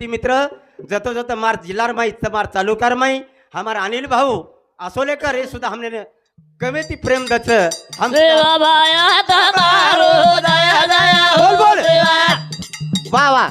व्यक्ति मित्र जतो जतो मार जिल्हार माई मार चालू कर माई हमार अनिल भाऊ असोलेकर हे सुद्धा हमने कमी ती प्रेम दच हम हो बोल, बोल. देवा वा वा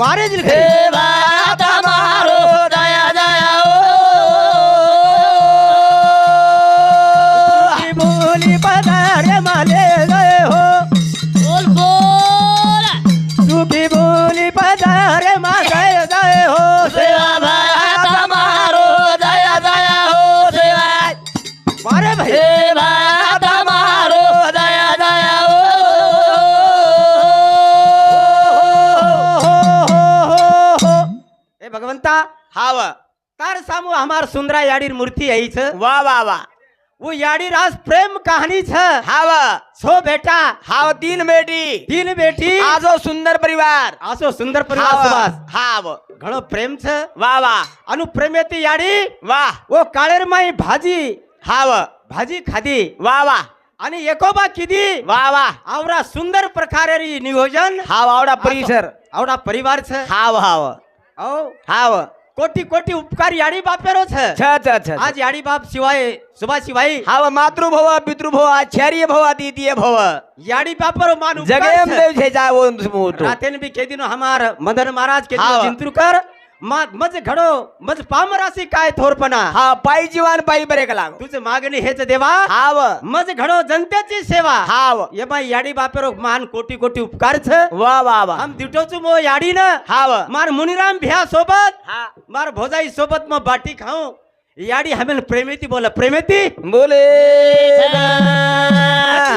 मारे दिल के देवा तमारो दया दया हो की बोली पधारे माले गए हो। बोल बोल। सुखी बोली पधारे मा गए हो। सेवा भाया तमारो दया दया हो सेवा मारे भाई। हाव. तार सामू हमार सुंदरा याडीर मूर्ति यही छ वा वा वा. वो याडी राज प्रेम कहानी छ हाव. छो बेटा. हाव तीन बेटी. तीन बेटी. आजो सुंदर परिवार. आसो सुंदर परिवार हाव. सुभाष. हाव. घणो प्रेम छ वा वा. अनु प्रेमेती याडी. वा. वो काळेर माई भाजी. हाव. भाजी खादी वा वा. आणि एकोबा किदी. वा वा. आवडा सुंदर प्रकारे नियोजन. हाव आवडा परिसर. आवडा परिवार छ हाव हाव. औ. हाव कोटी कोटी उपकार याडी बापेरो छ छ छ छ आज याडी बाप शिवाय सुभा शिवाय हाव मातृभव पितृभव आचार्य भव द्वितीय भव याडी बापेरो मान उपकार जगेम छ. देव छे जावो मोठो रातेन भी के दिन हमार मदन महाराज के हाव. जिंतुरकर मा- मज घडो मज पामरासी काय थोरपणा? हा पायी जीवन पायी बरे का लागो? तुझ मागणी हेच देवा. हाव. मज घडो जनतेची सेवा. हाव. ये बाई याडी बापेरो मान कोटी कोटी उपकार छ वा वा वा. हम दिवटोचू मो याडी न हाव. मार मुनिराम भ्या सोबत. हा. मार भोजाई सोबत मग बाटी खाऊ. याडी हमें प्रेमेती बोला. प्रेमेती? बोले.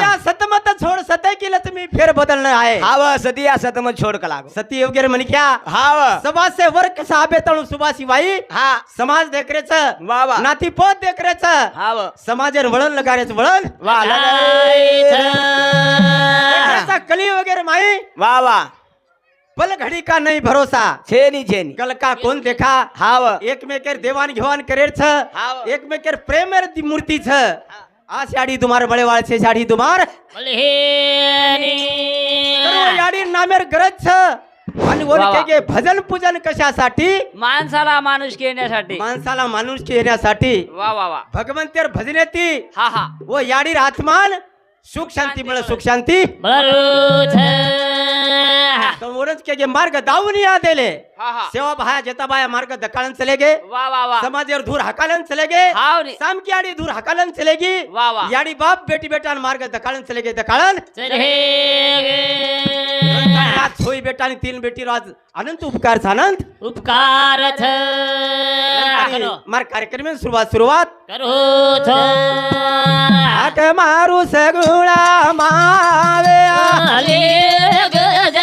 या सतमत छोड सतय केलं तुम्ही फेर बदलणं आहे. हाव सदिया सतम छोड का लागो? सती वगैरे म्हणे क्या हाव समाज से वर्क साबे तळू सुभाषी बाई हा. समाज देखरेच. वा वा. नाती पोत देखरेच. हाव समाजेर वळण लगारेच वळण. वा देखरेचा कली वगैरे माई. वा वा. पल घडी का नाही भरोसा? छेनी छेनी। कल का कोण देखा? हाव। एकमेकेर देवाण घेवाण करेर छ हाव. एकमेकेर प्रेमेर दी मूर्ती छ। आ साडी तुम्हार बळेवाळ छे साडी तुम्हार याडी नामेर गरज छ। आणि. ओळखे गे भजन पूजन कशासाठी? माणसाला माणूस घेण्यासाठी माणसाला माणूस येण्यासाठी वा वा वा। भगवंतेर भजनेती हा हा। व याडीर आत्मान सुख शांती मिळ सुख शांती। वरच के गे मार्ग दावून या देले. हा हा. सेवा भाया जेता बाया मार्ग दकाळन चले गे. वा वा वा. समाजेर धूर हाकालन चले गे. हाव रे. साम की याडी धूर हाकालन चले गी. वा वा. याडी बाप बेटी बेटा मार्ग दकाळन चले गे दकाळन चल हे आज होई बेटा आणि तीन बेटी राज. अनंत उपकार अनंत उपकार मार कार्यक्रम सुरुवात सुरुवात. करो आट मारू सगुळा मावे बलाऊ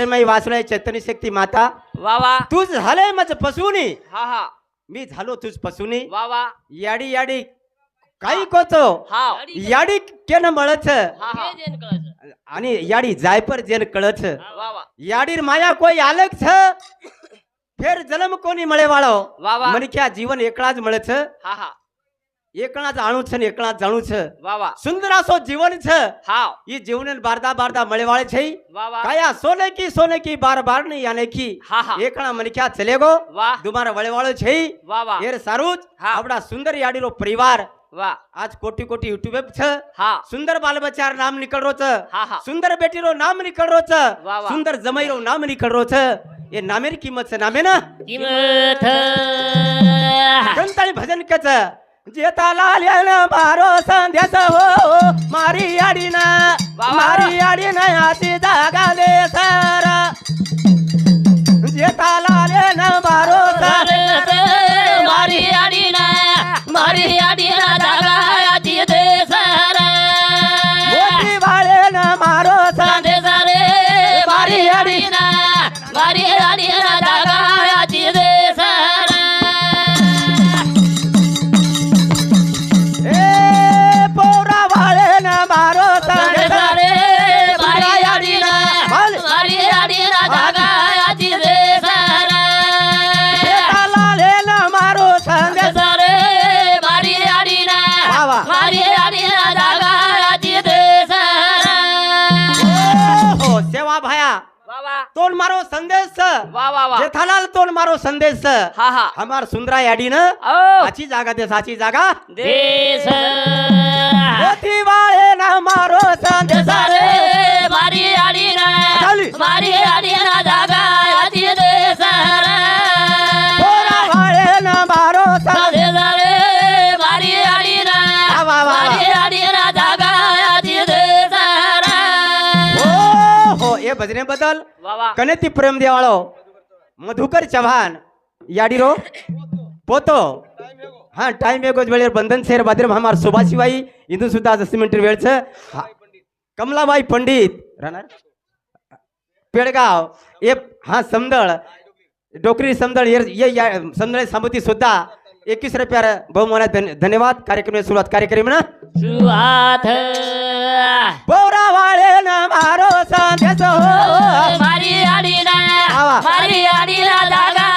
चराचरमय वासुलाय चैतन्य शक्ती माता। वा वा। तूच झालंय माझं पसुनी हा हा। मी झालो तुझ पसुनी वा वा। याडी याडी काही हा। याडी केन मळच। आणि याडी जायपर जेन कळच। याडीर माया कोई आलग छ। फेर जन्म कोणी मळे वाळो वा वा। मनक्या जीवन एकलाच मळच। हा हा। એકણા જાણું છે ને એકણા જાણું છે વાહ સુંદર આસો જીવન છે હા ઈ જીવન બારદા બારદા મળેવાળે છે કયા સોને કી સોને કી બાર બાર ની યાને કી એકણા મને ક્યાં ચલેગો દુમારા વળેવાળો છે એર સારું જ આપડા સુંદર યાડીનો પરિવાર વાહ આજ કોટી કોટી યુટ્યુબ છે હા સુંદર બાલ બચાર નામ નીકળરો છે સુંદર બેટીરો નામ નીકળરો છે સુંદર જમાઈરો નામ નીકળરો છે એ નામેની કિંમત છે નામે ના કિંમત ગંતાળી ભજન કે છે जेताला आल्यान मारो संदेश हो, हो मारी आडीना मारी आडीना हाती जागा दे सारा. जेताला आल्यान मारो संदेश हो, मारी आडीना मारो संदेश। वाह वाह वाह जेठालाल तोन मारो संदेश। हा हा. हमार सुंदरा याडी न आची जागा दे साची जागा। देश. मोती वाळे ना मारो संदेश। रे मारी याडी ना मारी याडी ना जागा. भजनेबद्दल कनेती प्रेम देवाळो. मधुकर चव्हाण. याडीरो पोतो. हा टाइम एक वेळेवर बंधन शेर बादर सुभाषीबाई सुभाषबाई. इथून सुद्धा दस मिनिट वेळच. कमलाबाई पंडित. राहणार? पेडगाव. ये हा समदळ. डोकरी समदळ. हे समदळ सामती सुद्धा. एकवीस रुपया बहुमाना धन्यवाद कार्यक्रम सुरुवात कार्यक्रम ना? सुरुवात बोरा वाळे ना मारो सांदेस हो मारी आडी ना मारी आडी ना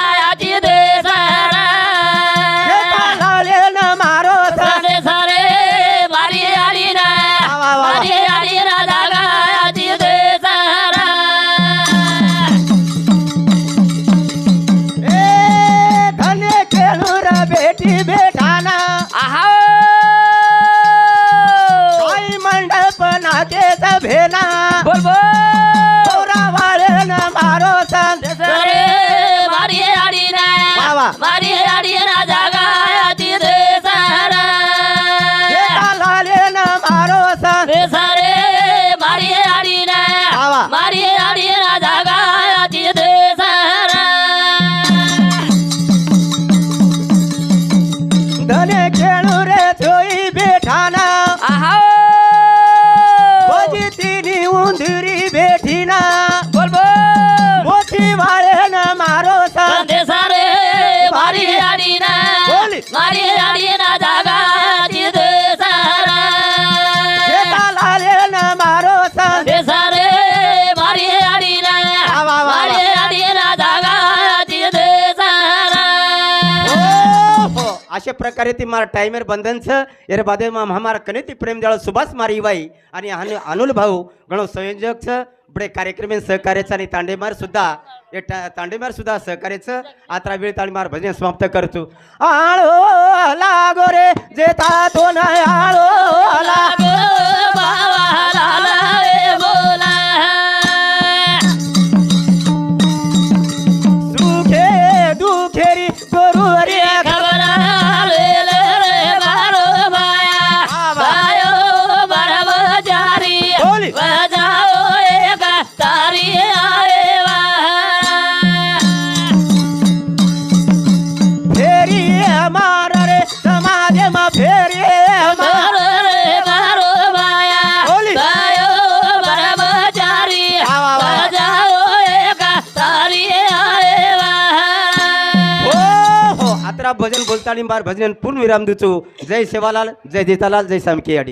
ઓહો अशा प्रकारे ती मारा टायमर बंधन छ एरे बादे मा हमारा कने ती सुभाष मारी बाई आणि अनु- अनुल भाऊ गणो संयोजक छ बडे कार्यक्रम सहकार्याचा आणि तांडेमार सुद्धा हे तांडेमार सुद्धा सहकार्याचं आता वेळ ताळीमार भजन समाप्त करतो. आळो लागो रे जेता तो नाही आळो लागो लागो बाबा लाला रे बोला मार रे समाधे मा भजन बोलताळी बार भजन पूर्ण विराम देतो. जय सेवालाल जय देतालाल जय सामके